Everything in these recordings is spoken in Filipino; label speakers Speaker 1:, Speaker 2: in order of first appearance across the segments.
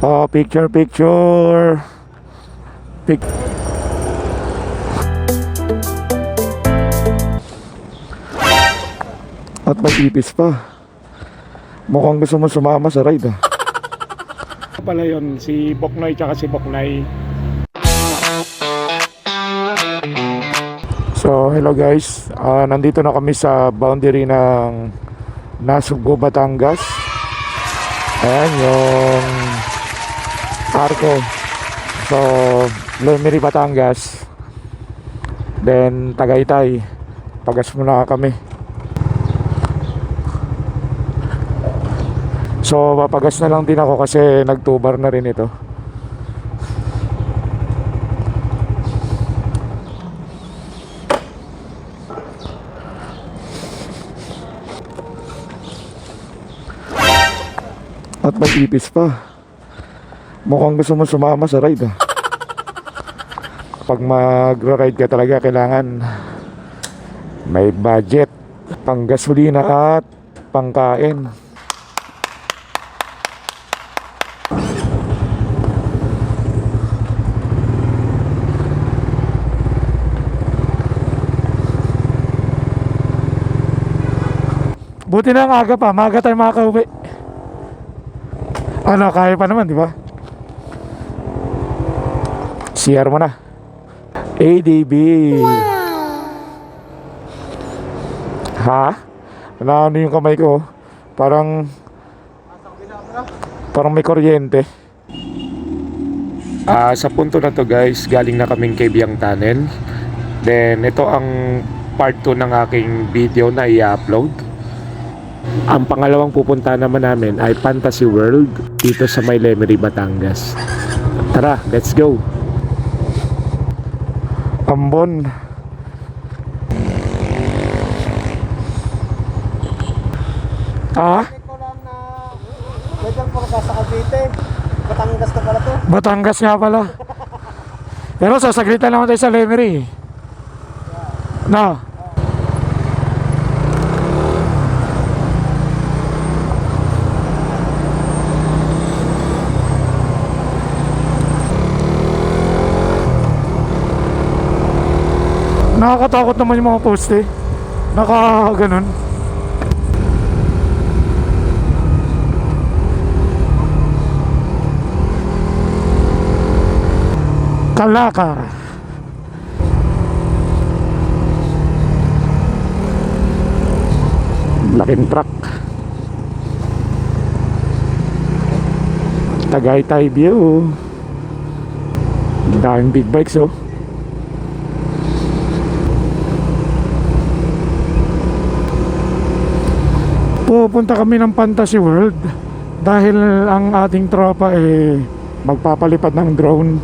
Speaker 1: Oh, picture, picture. Pic At may ipis pa. Mukhang gusto mo sumama sa ride ah. Pala yun, si Boknoy tsaka si Boknay. So, hello guys. Ah, nandito na kami sa boundary ng Nasugbo, Batangas. Ayan yung Arco. So, Lemery, Batangas. Then, Tagaytay. Pagas muna kami. So, papagas na lang din ako kasi nagtubar na rin ito. At may ipis pa. Mukhang gusto mo sumama sa ride ah. Pag magra-ride ka talaga kailangan may budget pang gasolina at pangkain. Buti na ang aga pa, maga tayo makakauwi. Ano, kaya pa naman, di ba? CR mo na. ADB. Ha? Ano yung kamay ko? Parang parang may kuryente. Ah, sa punto na to guys, galing na kaming Kebyang Tunnel. Then ito ang part 2 ng aking video na i-upload. Ang pangalawang pupunta naman namin ay Fantasy World dito sa May Lemery, Batangas. Tara, let's go. Ambon. Ah,
Speaker 2: ko lang sa Cavite. Batangas na pala to.
Speaker 1: Batangas nga pala. Pero sasaglitan naman tayo sa Lemery. No. Nakakatakot naman yung mga poste. Naka ganun. Kalakar. Laking truck. Tagaytay view. Daming big bikes oh. Pupunta kami ng Fantasy World dahil ang ating tropa eh magpapalipad ng drone.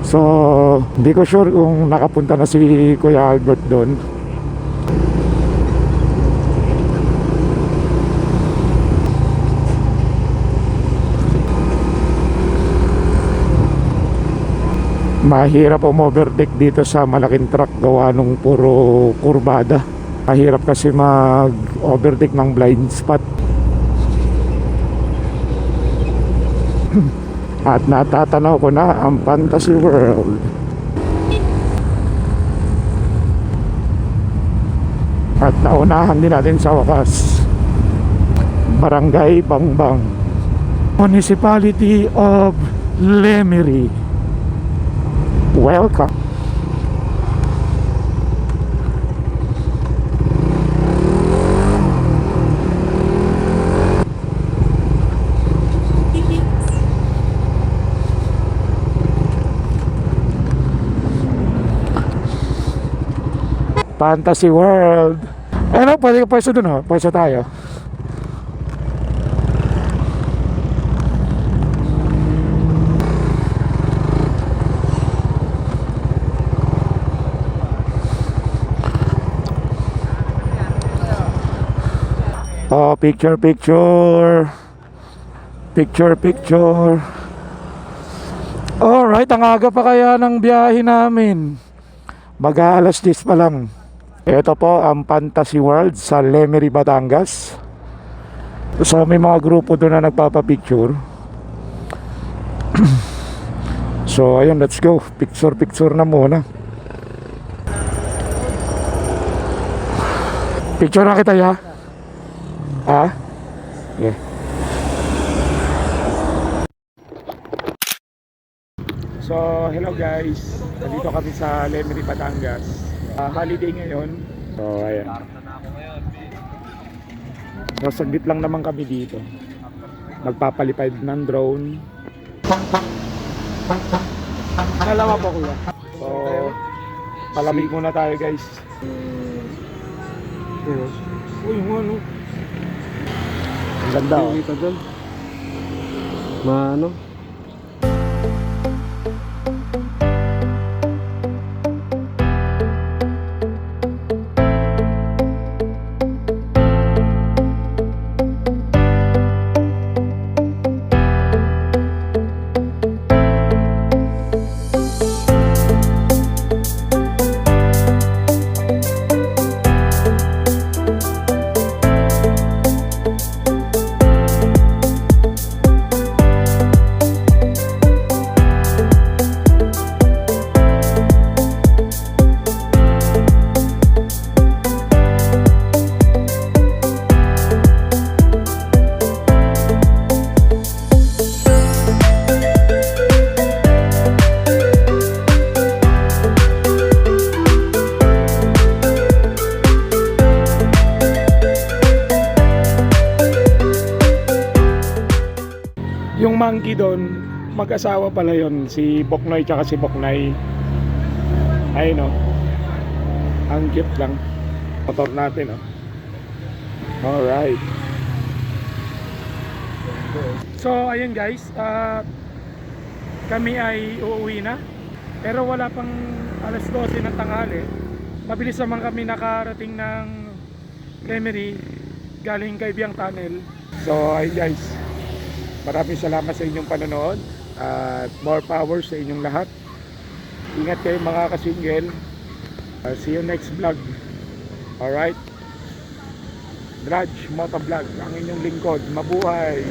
Speaker 1: So, hindi ko sure kung nakapunta na si Kuya Albert doon. Mahirap umovertake dito sa malaking truck gawa nung puro kurbada. Mahirap kasi mag-overtake ng blind spot. At natatanaw ko na ang Fantasy World. At naunahan din natin sa wakas. Barangay Bangbang. Municipality of Lemery. Welcome. Fantasy World. Ano, pwede ka pwesto dun, oh. Pwesto tayo. Oh, picture, picture. Picture, picture. Alright, ang aga pa kaya ng biyahe namin. Mag-aalas 10 pa lang. Ito po ang Fantasy World sa Lemery, Batangas. So may mga grupo doon na nagpapapicture. so ayun, let's go. Picture picture na muna. Picture na kita ya. Ha? Yeah. So, hello guys. Nandito kami sa Lemery, Batangas. Ah, holiday ngayon. So, ayan. So, saglit lang naman kami dito. Magpapalipad ng drone.
Speaker 2: Dalawa po kuya.
Speaker 1: So, palamig muna tayo guys.
Speaker 2: Uy, ano.
Speaker 1: Ang ganda oh.
Speaker 2: Dito. Maano?
Speaker 1: Monkey doon, mag-asawa pala yon si Boknoy tsaka si Boknay. Ayun oh. Ang cute lang. Motor natin oh. Alright. So ayun guys, ah, kami ay uuwi na. Pero wala pang alas 12 ng tanghali. Mabilis naman kami nakarating ng Lemery galing kay Biang Tunnel. So ayun guys, Maraming salamat sa inyong panonood at more power sa inyong lahat. Ingat kayo mga kasingel. Uh, see you next vlog. Alright? Drudge Motovlog, ang inyong lingkod. Mabuhay!